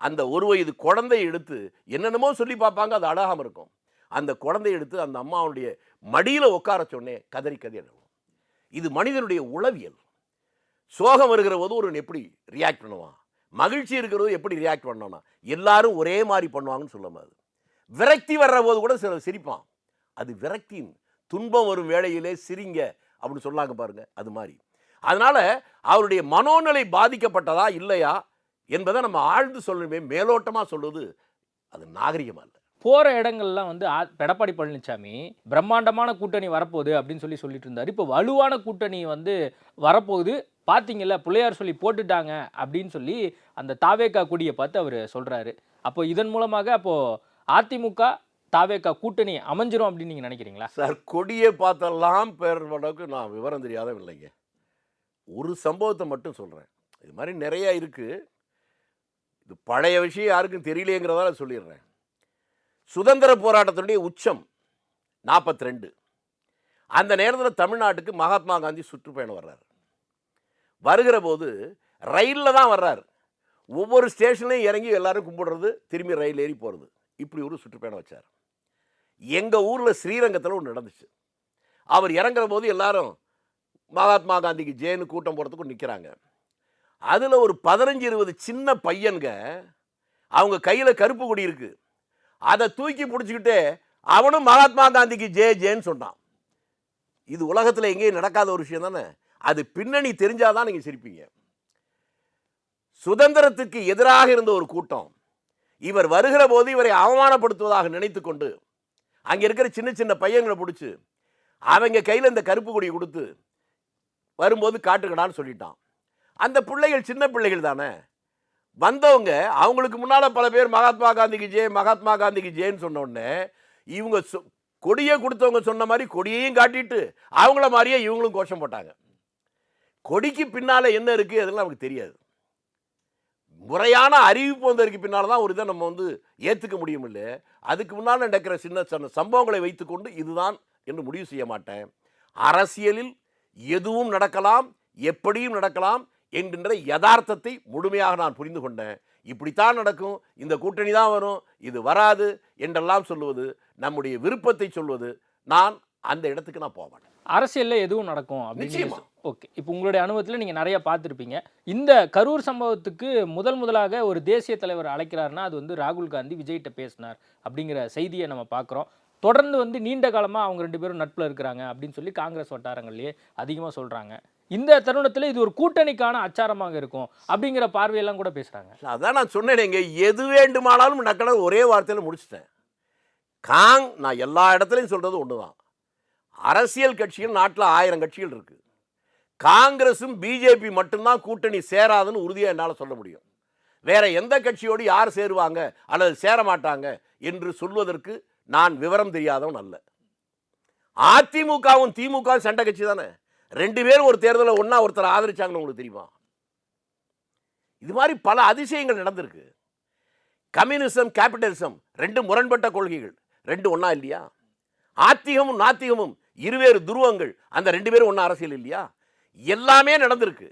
அந்த ஒரு வயது குழந்தையை எடுத்து என்னென்னமோ சொல்லி பார்ப்பாங்க அது அழகாமல் இருக்கும். அந்த குழந்தையை எடுத்து அந்த அம்மாவுடைய மடியில் உட்கார சொன்னே கதறி கதறி இது மனிதனுடைய உளவியல். சோகம் வருகிற போது ஒரு எப்படி ரியாக்ட் பண்ணுவான்? மகிழ்ச்சி இருக்கிறது எப்படி ரியாக்ட் பண்ணோம்னா எல்லாரும் ஒரே மாதிரி பண்ணுவாங்கன்னு சொல்ல முடியாது. விரக்தி வர்ற போது கூட சில சிரிப்பான். அது விரக்தியின் துன்பம் வரும் வேளையிலே சிரிங்க அப்படின்னு சொன்னாங்க பாருங்க அது மாதிரி. அதனால் அவருடைய மனோநிலை பாதிக்கப்பட்டதா இல்லையா என்பதை நம்ம ஆழ்ந்து சொல்லணுமே மேலோட்டமாக சொல்வது அது நாகரிகமாக இல்லை போகிற இடங்கள்லாம் வந்து ஆ- எடப்பாடி பழனிசாமி பிரம்மாண்டமான கூட்டணி வரப்போகுது அப்படின்னு சொல்லி சொல்லிட்டு இருந்தார். இப்போ வலுவான கூட்டணி வந்து வரப்போகுது. பார்த்தீங்கல்ல பிள்ளையார் சொல்லி போட்டுட்டாங்க அப்படின்னு சொல்லி அந்த தாவேக்கா கொடியை பார்த்து அவர் சொல்கிறாரு அப்போ இதன் மூலமாக அப்போது அதிமுக தாவேக்கா கூட்டணி அமைஞ்சிரும் அப்படின்னு நீங்கள் நினைக்கிறீங்களா? சார் கொடியை பார்த்தெல்லாம் பேர் அளவுக்கு நான் விவரம் தெரியாத இல்லைங்க ஒரு சம்பவத்தை மட்டும் சொல்கிறேன் இது மாதிரி நிறையா இருக்குது இது பழைய விஷயம் யாருக்கும் தெரியலையேங்கிறதால சொல்லிடுறேன். சுதந்திர போராட்டத்தினுடைய உச்சம் நாற்பத்தி ரெண்டு அந்த நேரத்தில் தமிழ்நாட்டுக்கு மகாத்மா காந்தி சுற்றுப்பயணம் வர்றார். வருகிற போது ரயிலில் தான் வர்றார். ஒவ்வொரு ஸ்டேஷன்லையும் இறங்கி எல்லோரும் கும்பிடுறது திரும்பி ரயில் ஏறி போகிறது இப்படி ஒரு சுற்றுப்பயணம் வச்சார். எங்கள் ஊரில் ஸ்ரீரங்கத்தில் ஒன்று நடந்துச்சு. அவர் இறங்குற போது எல்லாரும் மகாத்மா காந்திக்கு ஜேன்னு கூட்டம் போகிறதுக்கும் நிற்கிறாங்க அதில் ஒரு பதினஞ்சு இருபது சின்ன பையன்க அவங்க கையில் கருப்பு கொடி இருக்குது அதை தூக்கி பிடிச்சிக்கிட்டு அவனும் மகாத்மா காந்திக்கு ஜே ஜேன்னு சொன்னான். இது உலகத்தில் எங்கேயும் நடக்காத ஒரு விஷயம் தானே? அது பின்னணி தெரிஞ்சாதான் நீங்கள் சிரிப்பீங்க. சுதந்திரத்துக்கு எதிராக இருந்த ஒரு கூட்டம். இவர் வருகிற போது இவரை அவமானப்படுத்துவதாக நினைத்துக்கொண்டு அங்கே இருக்கிற சின்ன சின்ன பையன்களை பிடிச்சி அவங்க கையில் இந்த கருப்பு கொடி கொடுத்து வரும்போது காட்டுக்கடான்னு சொல்லிட்டான். அந்த பிள்ளைகள் சின்ன பிள்ளைகள் தானே. வந்தவங்க அவங்களுக்கு முன்னால் பல பேர் மகாத்மா காந்திக்கு ஜே மகாத்மா காந்திக்கு ஜேன்னு சொன்ன உடனே இவங்க சொ- கொடியை கொடுத்தவங்க சொன்ன மாதிரி கொடியையும் காட்டிட்டு அவங்கள மாதிரியே இவங்களும் கோஷம் போட்டாங்க. கொடிக்கு பின்னால் என்ன இருக்குது அதெல்லாம் நமக்கு தெரியாது. முறையான அறிவிப்பு வந்ததுக்கு பின்னால் தான் ஒரு இதை நம்ம வந்து ஏற்றுக்க முடியும் இல்லை அதுக்கு முன்னால் நடக்கிற சின்ன சின்ன சம்பவங்களை வைத்துக்கொண்டு இதுதான் என்று முடிவு செய்ய மாட்டேன். அரசியலில் எதுவும் நடக்கலாம் எப்படியும் நடக்கலாம் என்கின்ற யதார்த்தத்தை முழுமையாக நான் புரிந்து கொண்டேன். இப்படித்தான் நடக்கும் இந்த கூட்டணி தான் வரும் இது வராது என்றெல்லாம் சொல்லுவது நம்முடைய விருப்பத்தை சொல்வது நான் அந்த இடத்துக்கு நான் போக மாட்டேன். அரசியல்ல எதுவும் நடக்கும் அப்படின்னு. ஓகே இப்போ உங்களுடைய அனுபவத்தில் நீங்க நிறைய பார்த்துருப்பீங்க. இந்த கரூர் சம்பவத்துக்கு முதல் முதலாக ஒரு தேசிய தலைவர் அழைக்கிறாருன்னா அது வந்து ராகுல் காந்தி விஜய்கிட்ட பேசினார் அப்படிங்கிற செய்தியை நம்ம பார்க்குறோம். தொடர்ந்து வந்து நீண்ட காலமா அவங்க ரெண்டு பேரும் நட்புல இருக்கிறாங்க அப்படின்னு சொல்லி காங்கிரஸ் வட்டாரங்கள்லயே அதிகமா சொல்றாங்க. இந்த தருணத்துல இது ஒரு கூட்டணிக்கான அச்சாரமாக இருக்கும் அப்படிங்கிற பார்வையெல்லாம் கூட பேசுறாங்க. அதான் நான் சொன்னேனேங்க எது வேண்டுமானாலும் நக்கட ஒரே வார்த்தையில் முடிச்சிட்டேன். காங் நான் எல்லா இடத்துலையும் சொல்றது ஒன்று தான் அரசியல் கட்சிகள் நாட்டில் ஆயிரம் கட்சிகள் இருக்குது காங்கிரஸும் பிஜேபி மட்டும்தான் கூட்டணி சேராதுன்னு உறுதியாக என்னால் சொல்ல முடியும். வேற எந்த கட்சியோடு யார் சேருவாங்க அல்லது சேர மாட்டாங்க என்று சொல்வதற்கு நான் விவரம் தெரியாதவன் அல்ல. அதிமுகவும் திமுக சண்டை கட்சி தானே. ரெண்டு பேரும் ஒரு தேர்தலில் ஒன்றா ஒருத்தர் ஆதரிச்சாங்கன்னு உங்களுக்கு தெரியுமா? இது மாதிரி பல அதிசயங்கள் நடந்திருக்கு. கம்யூனிசம் கேபிட்டலிசம் ரெண்டு முரண்பட்ட கொள்கைகள். ரெண்டு ஒன்றா இல்லையா? ஆத்திகமும் நாத்திகமும் இருவேறு துருவங்கள் அந்த ரெண்டு பேரும் ஒண்ணா அரசியல் இல்லையா? எல்லாமே நடந்திருக்கு.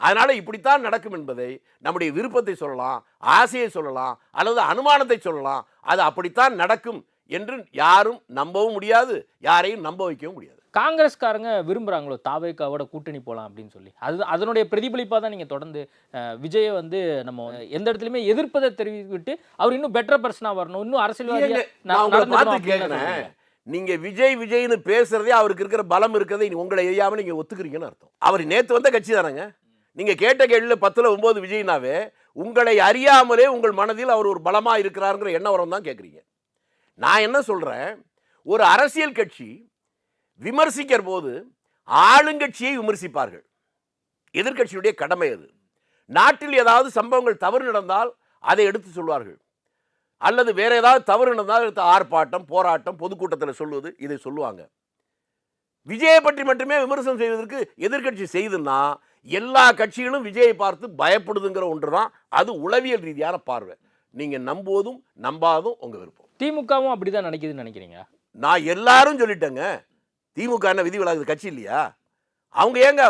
அதனால இப்படித்தான் நடக்கும் என்பதை நம்முடைய விருப்பத்தை சொல்லலாம் ஆசையை சொல்லலாம் அல்லது அனுமானத்தை சொல்லலாம். அது அப்படித்தான் நடக்கும் என்று யாரும் நம்பவும் முடியாது யாரையும் நம்ப வைக்கவும் முடியாது. காங்கிரஸ்காரங்க விரும்புறாங்களோ தாவேக்காவோட கூட்டணி போலாம் அப்படின்னு சொல்லி. அது அதனுடைய பிரதிபலிப்பாக தான் நீங்க தொடர்ந்து விஜயை வந்து நம்ம எந்த இடத்துலையுமே எதிர்ப்பதை தெரிவித்துவிட்டு அவர் இன்னும் பெட்டர் பர்சனா வரணும் இன்னும் அரசியல்வாதியா நீங்கள் நீங்க விஜய் விஜய்னு பேசுறதே அவருக்கு இருக்கிற பலம் இருக்கிறதை உங்களை எய்யாம நீங்க ஒத்துக்கிறீங்கன்னு அர்த்தம். அவர் நேற்று வந்த கட்சி தானங்க? நீங்க கேட்ட கேள்வியில் பத்துல ஒன்பது விஜய்னாவே உங்களை அறியாமலே உங்கள் மனதில் அவர் ஒரு பலமா இருக்கிறாருங்கிற எண்ண வரம் தான் கேட்குறீங்க நான் என்ன சொல்றேன்? ஒரு அரசியல் கட்சி விமர்சிக்கிற போது ஆளுங்கட்சியை விமர்சிப்பார்கள். எதிர்க்கட்சியுடைய கடமை அது. நாட்டில் ஏதாவது சம்பவங்கள் தவறு நடந்தால் அதை எடுத்து சொல்வார்கள். அல்லது வேற ஏதாவது தவறு நடந்தால் எடுத்து ஆர்ப்பாட்டம் போராட்டம் பொதுக்கூட்டத்தில் சொல்லுவது இதை சொல்லுவாங்க. விஜயை பற்றி மட்டுமே விமர்சனம் செய்வதற்கு எதிர்க்கட்சி செய்துன்னா எல்லா கட்சிகளும் விஜயை பார்த்து பயப்படுதுங்கிற ஒன்று தான் அது உளவியல் ரீதியான பார்வை. நீங்க நம்புவதும் நம்பாதும் உங்க விருப்பம். திமுகவும் அப்படிதான் நினைக்குதுன்னு நினைக்கிறீங்க? நான் எல்லாரும் சொல்லிட்டேங்க. திமுக என்ன விதி விலகுது கட்சி இல்லையா? அவங்க ஏங்க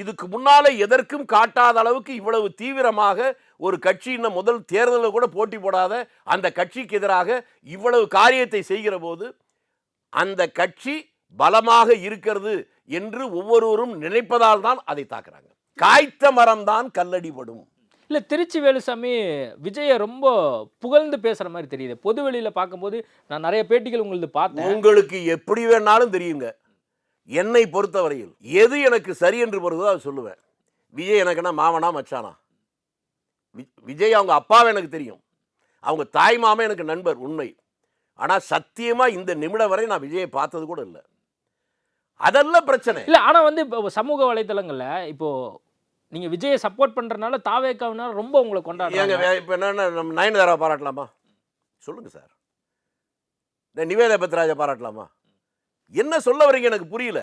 இதுக்கு முன்னால எதற்கும் காட்டாத அளவுக்கு இவ்வளவு தீவிரமாக ஒரு கட்சி இன்னும் முதல் தேர்தலில் கூட போட்டி போடாத அந்த கட்சிக்கு எதிராக இவ்வளவு காரியத்தை செய்கிற போது அந்த கட்சி பலமாக இருக்கிறது என்று ஒவ்வொருவரும் நினைப்பதால் தான் அதை தாக்குறாங்க. காய்த்த மரம் தான் கல்லடிபடும். இல்ல திருச்சி வேலுசாமி விஜயை ரொம்ப புகழ்ந்து பேசுற மாதிரி தெரியுது. பொது வெளியில பார்க்கும்போது நான் நிறைய பேட்டிகள் உங்களது பார்த்தேன். உங்களுக்கு எப்படி வேணாலும் தெரியுங்க. என்னை பொறுத்தவரையில் எது எனக்கு சரி என்று வருதோ அதை சொல்லுவேன். விஜய் எனக்குன்னா மாமனா மச்சானா? விஜய் அவங்க அப்பாவை எனக்கு தெரியும். அவங்க தாய் மாமா எனக்கு நண்பர் உண்மை. ஆனால் சத்தியமாக இந்த நிமிடம் வரை நான் விஜயை பார்த்தது கூட இல்லை. அதெல்லாம் பிரச்சனை. இல்ல ஆனா வந்து இப்போ சமூக வலைத்தளங்கள்ல இப்போ நீங்க விஜயை சப்போர்ட் பண்றதுனால தாவேக்காவினால ரொம்ப உங்களை கொண்டாடுறாங்க. இப்ப என்னன்னா நம்ம நயனதாரா பாராட்டலாமா? சொல்லுங்க சார். இந்த நிவேதா பத்ராஜா பாராட்டலாமா? என்ன சொல்ல வரீங்க எனக்கு புரியல.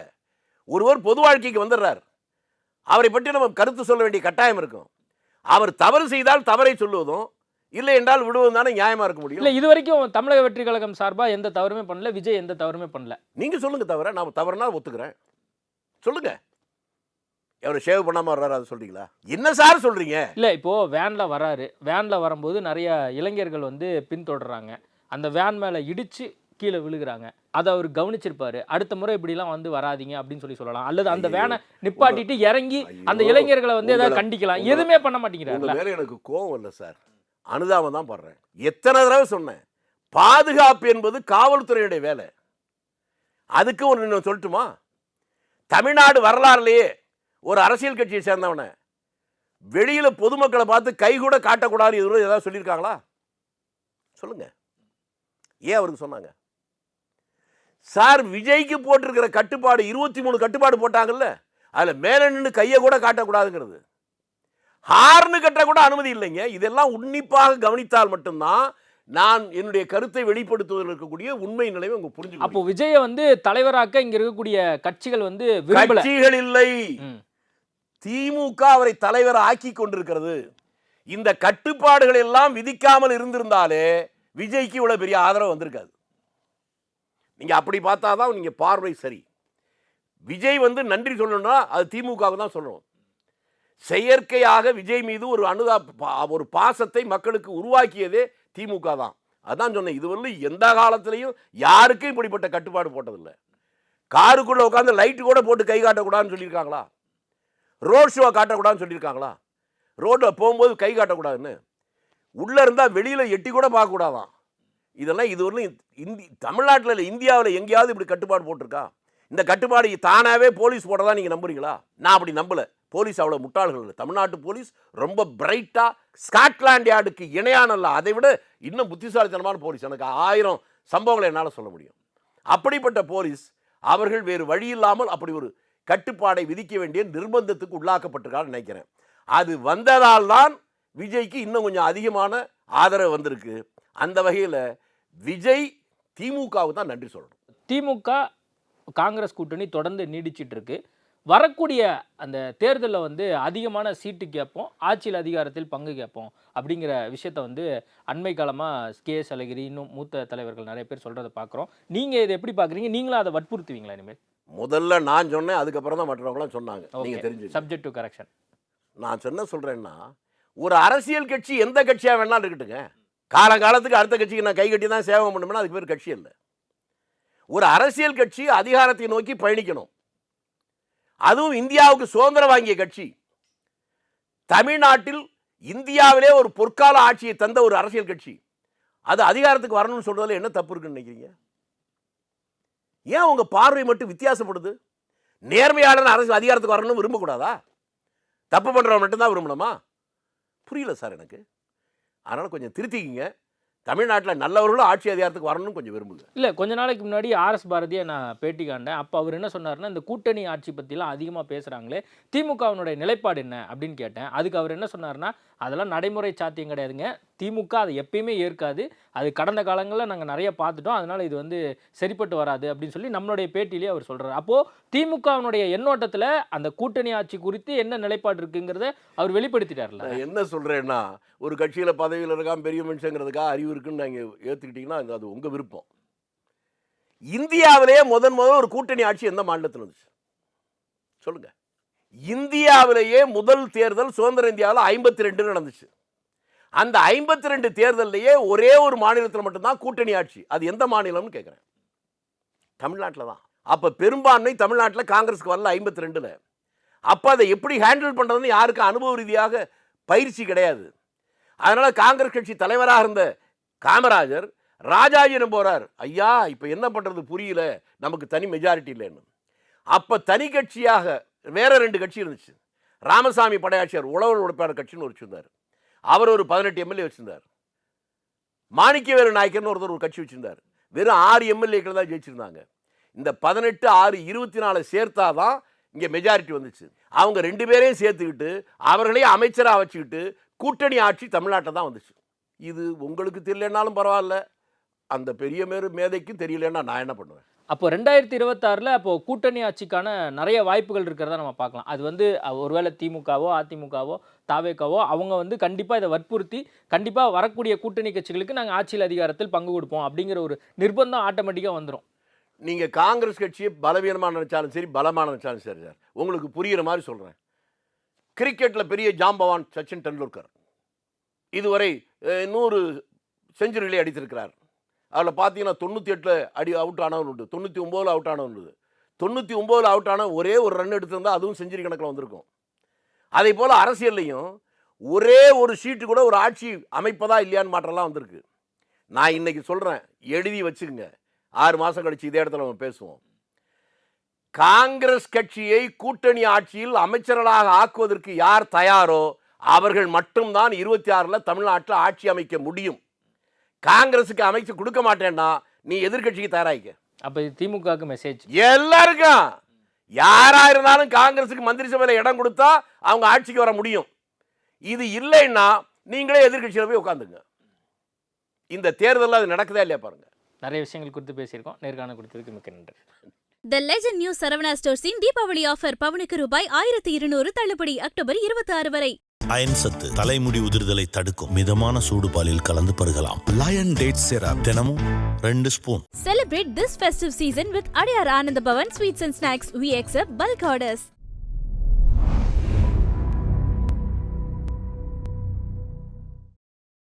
ஒருவர் பொது வாழ்க்கைக்கு வந்துடுறார் அவரை பற்றி நம்ம கருத்து சொல்ல வேண்டிய கட்டாயம் இருக்கும். அவர் தவறு செய்தால் தவறை சொல்லுவதும் இல்லை என்றால் விடுவதும் தானே நியாயமா இருக்க முடியும். இல்ல இது வரைக்கும் தமிழக வெற்றி கழகம் சார்பா எந்த தவறுமே பண்ணல விஜய் எந்த தவறுமே பண்ணல. நீங்க சொல்லுங்க தவிர நான் தவறுனா ஒத்துக்கிறேன். சொல்லுங்க. அவர் ஷேவ் பண்ணாம வர்றாரு அதை சொல்றீங்களா? என்ன சார் சொல்றீங்க? இல்ல இப்போ வேன்ல வராரு. வேன்ல வரும்போது நிறைய இளைஞர்கள் வந்து பின்தொடர்றாங்க. அந்த வேன் மேல இடிச்சு கீழே விழுகுறாங்க. அதை அவர் கவனிச்சிருப்பாரு. அடுத்த முறை இப்படிலாம் வந்து வராதீங்க அப்படின்னு சொல்லி சொல்லலாம். அல்லது அந்த. வேனை நிப்பாட்டிட்டு இறங்கி அந்த. இளைஞர்களை வந்து ஏதாவது கண்டிக்கலாம். எதுவுமே பண்ண மேல எனக்கு கோவம் இல்லை சார். அனுதாபம் தான் படுறேன். எத்தனை தடவை சொன்னேன். பாதுகாப்பு என்பது காவல்துறையுடைய வேலை. அதுக்கு இன்னும் சொல்லட்டுமா? தமிழ்நாடு வரலாறுலயே ஒரு அரசியல் கட்சியை சேர்ந்தவனை வெளியில பொதுமக்களை பார்த்து கை கூட காட்டக்கூடாது எதுவும் ஏதாவது சொல்லியிருக்காங்களா? சொல்லுங்க. ஏன் அவருக்கு சொன்னாங்க? சார் விஜய்க்கு போட்டிருக்கிற கட்டுப்பாடு இருபத்தி மூணு கட்டுப்பாடு போட்டாங்கல்ல அதுல மேல நின்று கையை கூட காட்டக்கூடாதுங்கிறது. ஹார்னு கட்ட கூட அனுமதி இல்லைங்க. இதெல்லாம் உன்னிப்பாக கவனித்தால் மட்டும்தான் நான் என்னுடைய கருத்தை வெளிப்படுத்துவதில் இருக்கக்கூடிய உண்மை நிலைமை உங்க புரிஞ்சு அப்போ விஜயை வந்து தலைவராக்க இங்க இருக்கக்கூடிய கட்சிகள் வந்து கட்சிகள் இல்லை. திமுக அவரை தலைவர் ஆக்கி கொண்டிருக்கிறது. இந்த கட்டுப்பாடுகள் எல்லாம் விதிக்காமல் இருந்திருந்தாலே விஜய்க்கு இவ்வளவு பெரிய ஆதரவு வந்திருக்காது. நீங்கள் அப்படி பார்த்தா தான் நீங்கள் பார்வை சரி. விஜய் வந்து நன்றி சொல்லணும்னா அது திமுகவுக்கு தான் சொல்லணும். செயற்கையாக விஜய் மீது ஒரு அனுதா பா- ஒரு பாசத்தை மக்களுக்கு உருவாக்கியதே திமுக தான். அதான் சொன்னேன் இதுவரை எந்த காலத்திலையும் யாருக்கும் இப்படிப்பட்ட கட்டுப்பாடு போட்டதில்லை. காருக்குள்ளே உட்காந்து லைட்டு கூட போட்டு கை காட்டக்கூடாதுன்னு சொல்லியிருக்காங்களா? ரோட் ஷோ காட்டக்கூடாதுன்னு சொல்லியிருக்காங்களா? ரோட்டில் போகும்போது கை காட்டக்கூடாதுன்னு. உள்ளே இருந்தால் வெளியில் எட்டி கூட பார்க்கக்கூடாதான். இதெல்லாம் இதுவரையும் இந்தி தமிழ்நாட்டில் இல்லை இந்தியாவில் எங்கேயாவது இப்படி கட்டுப்பாடு போட்டிருக்கா? இந்த கட்டுப்பாடு தானாகவே போலீஸ் போடுறதா நீங்கள் நம்புறீங்களா? நான் அப்படி நம்பலை. போலீஸ் அவ்வளோ முட்டாள்கள் இல்லை. தமிழ்நாட்டு போலீஸ் ரொம்ப பிரைட்டாக ஸ்காட்லாண்ட் யார்டுக்கு இணையானல்ல. அதை விட இன்னும் புத்திசாலித்தனமான போலீஸ். எனக்கு ஆயிரம் சம்பவங்களை என்னால் சொல்ல முடியும். அப்படிப்பட்ட போலீஸ் அவர்கள் வேறு வழி இல்லாமல் அப்படி ஒரு கட்டுப்பாடை விதிக்க வேண்டிய நிர்பந்தத்துக்கு உள்ளாக்கப்பட்டிருக்கான்னு நினைக்கிறேன். அது வந்ததால் தான் விஜய்க்கு இன்னும் கொஞ்சம் அதிகமான ஆதரவு வந்திருக்கு. அந்த வகையில் விஜய் திமுகவுக்கு தான் நன்றி சொல்லணும். திமுக காங்கிரஸ் கூட்டணி தொடர்ந்து நீடிச்சிட்டு இருக்கு. வரக்கூடிய அந்த தேர்தலில் வந்து அதிகமான சீட்டு கேட்போம் ஆட்சியில் அதிகாரத்தில் பங்கு கேட்போம் அப்படிங்கிற விஷயத்த வந்து அண்மை காலமாக கே எஸ் அழகிரி இன்னும் மூத்த தலைவர்கள் நிறைய பேர் சொல்கிறத பார்க்குறோம். நீங்கள் இதை எப்படி பார்க்குறீங்க? நீங்களும் அதை வற்புறுத்துவீங்களா இனிமேல்? முதல்ல நான் சொன்னேன் அதுக்கப்புறம் தான் மற்றவங்களாம் சொன்னாங்க. நீங்கள் தெரிஞ்சு சப்ஜெக்ட் டு கரெக்ஷன் நான் என்ன சொல்கிறேன்னா ஒரு அரசியல் கட்சி எந்த கட்சியாக வேணாலும் இருக்கட்டுங்க. காலங்காலத்துக்கு அடுத்த கட்சிக்கு நான் கை கட்டி தான் சேவை பண்ணணும்னா அதுக்கு பேர் கட்சி இல்லை ஒரு அரசியல் கட்சி அதிகாரத்தை நோக்கி பயணிக்கணும். அதுவும் இந்தியாவுக்கு சுதந்திரம் வாங்கிய கட்சி. தமிழ்நாட்டில் இந்தியாவிலே ஒரு பொற்கால ஆட்சியை தந்த ஒரு அரசியல் கட்சி. அது அதிகாரத்துக்கு வரணும்னு சொல்றதுல என்ன தப்பு இருக்குன்னு நினைக்கிறீங்க? ஏன் உங்கள் பார்வை மட்டும் வித்தியாசப்படுது? நேர்மையாளன் அரசு அதிகாரத்துக்கு வரணும்னு விரும்பக்கூடாதா? தப்பு பண்ணுறவன் மட்டும்தான் விரும்பணுமா? புரியல சார் எனக்கு. அதனால் கொஞ்சம் திருத்திக்கிங்க. தமிழ்நாட்டில் நல்லவர்களும் ஆட்சி அதிகாரத்துக்கு வரணும்னு கொஞ்சம் விரும்புங்க. இல்லை கொஞ்ச நாளைக்கு முன்னாடி ஆர்எஸ் பாரதியை நான் பேட்டி காண்டேன். அப்போ அவர் என்ன சொன்னார்னா இந்த கூட்டணி ஆட்சி பற்றிலாம் அதிகமாக பேசுகிறாங்களே திமுகவினுடைய நிலைப்பாடு என்ன அப்படின்னு கேட்டேன். அதுக்கு அவர் என்ன சொன்னார்னா அதெல்லாம் நடைமுறை சாத்தியம் கிடையாதுங்க. திமுக அதை எப்பயுமே ஏற்காது. அது கடந்த காலங்களில் நாங்கள் நிறைய பார்த்துட்டோம். அதனால் இது வந்து சரிப்பட்டு வராது அப்படின்னு சொல்லி நம்மளுடைய பேட்டியிலேயே அவர் சொல்கிறார் அப்போது திமுகவினுடைய எண்ணோட்டத்தில் அந்த கூட்டணி ஆட்சி குறித்து என்ன நிலைப்பாடு இருக்குங்கிறத அவர் வெளிப்படுத்திட்டார்ல. என்ன சொல்கிறேன்னா ஒரு கட்சியில் பதவியில் இருக்கான் பெரிய மனுஷங்கிறதுக்காக அறிவு இருக்குன்னு நீங்கள் ஏற்றுக்கிட்டிங்கன்னா அது உங்கள் விருப்பம். இந்தியாவிலேயே முதன் முதல் ஒரு கூட்டணி ஆட்சி எந்த மாநிலத்தில் இருந்துச்சு? சொல்லுங்கள் இந்தியாவிலேயே முதல் தேர்தல் சுதந்திர இந்தியாவில் ஐம்பத்தி ரெண்டு நடந்துச்சு. அந்த ஐம்பத்தி ரெண்டு தேர்தல்லையே ஒரே ஒரு மாநிலத்தில் மட்டும்தான் கூட்டணி ஆட்சி. அது எந்த மாநிலம்னு கேட்குறேன் தமிழ்நாட்டில் தான். அப்போ பெரும்பான்மை தமிழ்நாட்டில் காங்கிரஸுக்கு வரல ஐம்பத்தி ரெண்டில் அப்போ அதை எப்படி ஹேண்டில் பண்ணுறதுன்னு யாருக்கும் அனுபவ ரீதியாக பயிற்சி கிடையாது. அதனால் காங்கிரஸ் கட்சி தலைவராக இருந்த காமராஜர் ராஜாஜினம் போகிறார் ஐயா இப்போ என்ன பண்ணுறது புரியல. நமக்கு தனி மெஜாரிட்டி இல்லைன்னு. அப்போ தனி கட்சியாக வேற ரெண்டு கட்சி இருந்துச்சு. ராமசாமி படையாட்சியார் உழவர் உழைப்பாளர் கட்சின்னு ஒரு அவர் ஒரு பதினெட்டு எம்எல்ஏ வச்சுருந்தார். மாணிக்கவேறு நாயக்கர்னு ஒருத்தர் ஒரு கட்சி வச்சுருந்தார். வெறும் ஆறு எம்எல்ஏக்கள் தான் ஜெயிச்சிருந்தாங்க. இந்த பதினெட்டு ஆறு இருபத்தி நாலு சேர்த்தா தான் இங்கே மெஜாரிட்டி வந்துச்சு. அவங்க ரெண்டு பேரையும் சேர்த்துக்கிட்டு அவர்களையும் அமைச்சராக வச்சுக்கிட்டு கூட்டணி ஆட்சி தமிழ்நாட்டை தான் வந்துச்சு. இது உங்களுக்கு தெரியலனாலும் பரவாயில்ல. அந்த பெரிய மேரு மேதைக்கும் தெரியலன்னா நான் என்ன பண்ணுவேன்? அப்போ ரெண்டாயிரத்தி இருபத்தாறில் அப்போது கூட்டணி ஆட்சிக்கான நிறைய வாய்ப்புகள் இருக்கிறத நம்ம பார்க்கலாம். அது வந்து ஒருவேளை திமுகவோ அதிமுகவோ தாவேக்காவோ அவங்க வந்து கண்டிப்பாக இதை வற்புறுத்தி கண்டிப்பாக வரக்கூடிய கூட்டணி கட்சிகளுக்கு நாங்கள் ஆட்சியில் அதிகாரத்தில் பங்கு கொடுப்போம் அப்படிங்கிற ஒரு நிர்பந்தம் ஆட்டோமேட்டிக்காக வந்துடும் நீங்கள் காங்கிரஸ் கட்சியை பலவீனமாக நினச்சாலும் சரி பலமாக நினச்சாலும் சரி சார். உங்களுக்கு புரிகிற மாதிரி சொல்கிறேன் கிரிக்கெட்டில் பெரிய ஜாம்பவான் சச்சின் டெண்டுல்கர். இதுவரை நூறு செஞ்சுரிகளை அடித்திருக்கிறார். அதில் பார்த்தீங்கன்னா தொண்ணூற்றி எட்டில் அடி அவுட் ஆனவன் உண்டு. தொண்ணூற்றி ஒம்போதில் அவுட் ஆனவன் உண்டு. தொண்ணூற்றி ஒம்போதில் அவுட் ஆன ஒரே ஒரு ரன் எடுத்திருந்தால் அதுவும் செஞ்சுரி கணக்கில் வந்திருக்கும். அதே போல் அரசியல்லையும் ஒரே ஒரு சீட்டு கூட ஒரு ஆட்சி அமைப்பதா இல்லையான்னு மாற்றம்லாம் வந்திருக்கு. நான் இன்னைக்கு சொல்கிறேன் எழுதி வச்சுக்கோங்க. ஆறு மாதம் கழித்து இதே இடத்துல நம்ம பேசுவோம். காங்கிரஸ் கட்சியை கூட்டணி ஆட்சியில் அமைச்சர்களாக ஆக்குவதற்கு யார் தயாரோ அவர்கள் மட்டும்தான் இருபத்தி ஆறில் தமிழ்நாட்டில் ஆட்சி அமைக்க முடியும். காங்கிரஸுக்கு அமைச்சு கொடுக்க மாட்டேன்னா நீ எதிர்க்கட்சிக்கு தயாராகிக்க அப்போ இது திமுகவுக்கு மெசேஜ் எல்லாருக்கும். யாரா இருந்தாலும் காங்கிரஸுக்கு மந்திரி சபையில் இடம் கொடுத்தா அவங்க ஆட்சிக்கு வர முடியும். இது இல்லைன்னா நீங்களே எதிர்க்கட்சியில் போய் உட்காந்துங்க. இந்த தேர்தலில் அது நடக்குதா இல்லையா பாருங்க. நிறைய விஷயங்கள் குறித்து பேசியிருக்கோம். நேர்காணல் கொடுத்ததுக்கு மிக்க நன்றி. த லெஜண்ட் நியூ சரவணா ஸ்டோர்ஸின் தீபாவளி ஆஃபர் பவனுக்கு ரூபாய் ஆயிரத்தி இருநூறு தள்ளுபடி அக்டோபர் இருபத்தி ஆறு வரை. அயன் சத்து தலைமுடி உதிர்தலை தடுக்கும் மிதமான சூடு பாலில் கலந்து பருகலாம் லயன் டேட் சிரப் தினமும் ரெண்டு spoon Celebrate this festive season with Adyar Anand Bhavan Sweets and Snacks. We accept bulk orders.